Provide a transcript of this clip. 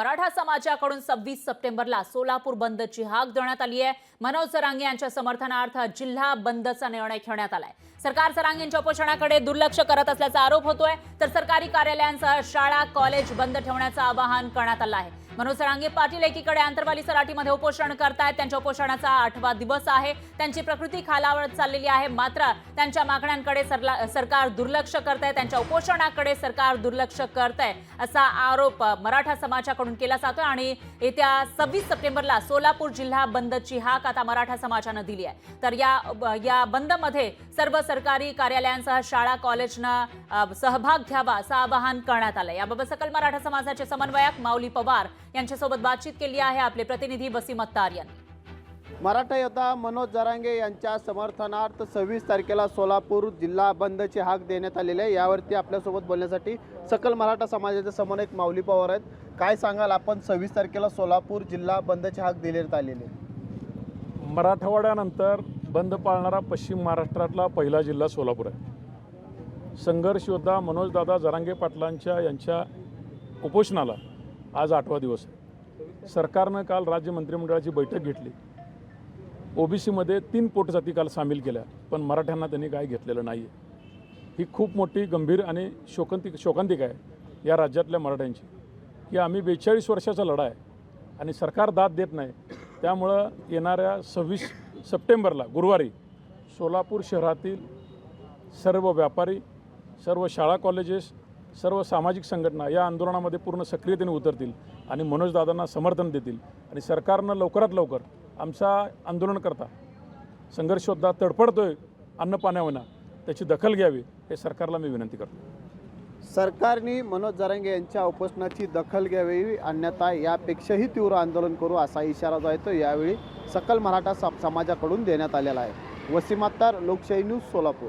मराठा समाजाकडून सव्वीस सप्टेंबरला सोलापूर बंदची हाक देण्यात आली आहे. मनोज सरांगे यांच्या समर्थनार्थ जिल्हा बंदचा निर्णय घेण्यात आलाय. सरकार सरांगेंच्या उपोषणाकडे दुर्लक्ष करत असल्याचा आरोप होतोय. तर सरकारी कार्यालयांसह शाळा कॉलेज बंद ठेवण्याचं आवाहन करण्यात आलं आहे. मनोज सरांगे पाटील एकीकडे आंतरवाली सराटीमध्ये उपोषण करतायत. त्यांच्या उपोषणाचा आठवा दिवस आहे. त्यांची प्रकृती खालावत चाललेली आहे. मात्र त्यांच्या मागण्यांकडे सरला- सरकार दुर्लक्ष करत आहे त्यांच्या उपोषणाकडे सरकार दुर्लक्ष करत आहे असा आरोप मराठा समाजाकडून केला जातोय आणि येत्या सव्वीस सप्टेंबरला सोलापूर जिल्हा बंदची हाक आता मराठा समाजानं दिली आहे. तर या या बंदमध्ये सर्व सरकारी कार्यालयांसह शाळा कॉलेजनं सहभाग घ्यावा असं आवाहन करण्यात आलं याबाबत सकल मराठा समाजाचे समन्वयक माऊली पवार यांच्यासोबत बातचीत केली आहे आपले प्रतिनिधी बसीम अत्तार यांनी मराठा योद्धा मनोज जरांगे यांच्या समर्थनार्थ सव्वीस तारखेला सोलापूर जिल्हा बंदची हाक देण्यात आलेली आहे. यावरती आपल्यासोबत बोलण्यासाठी सकल मराठा समाजाचे समन्वयक माऊली पवार आहेत. काय सांगाल? आपण सव्वीस तारखेला सोलापूर जिल्हा बंदची हाक देण्यात आलेली मराठवाड्यानंतर बंद पाळणारा पश्चिम महाराष्ट्रातला पहिला जिल्हा सोलापूर आहे. संघर्ष योद्धा मनोजदादा जरांगे पाटलांच्या यांच्या उपोषणाला आज आठवा दिवस आहे. सरकारनं काल राज्य मंत्रिमंडळाची बैठक घेतली. ओबीसीमध्ये तीन पोटजाती काल सामील केल्या पण मराठ्यांना त्यांनी काय घेतलेलं नाही आहे ही खूप मोठी गंभीर आणि शोकांतिक शोकांतिक आहे या राज्यातल्या मराठ्यांची. की आम्ही बेचाळीस वर्षाचा लढा आहे आणि सरकार दाद देत नाही त्यामुळं येणाऱ्या सव्वीस सप्टेंबरला गुरुवारी सोलापूर शहरातील सर्व व्यापारी सर्व शाळा कॉलेजेस सर्व सामाजिक संघटना या आंदोलनामध्ये पूर्ण सक्रियतेने उतरतील आणि मनोजदादांना समर्थन देतील. आणि सरकारनं लवकरात लवकर आमचा आंदोलन करता संघर्ष योद्धा तडफडतोय अन्नपाण्याविना त्याची दखल घ्यावी हे सरकारला मी विनंती करतो. सरकारने मनोज जरांगे यांच्या उपोषणाची दखल घ्यावी अन्यथा यापेक्षाही तीव्र आंदोलन करू असा इशारा जो आहे तो यावेळी सकल मराठा समाजाकडून देण्यात आलेला आहे. वसीमात्तार लोकशाही न्यूज सोलापूर.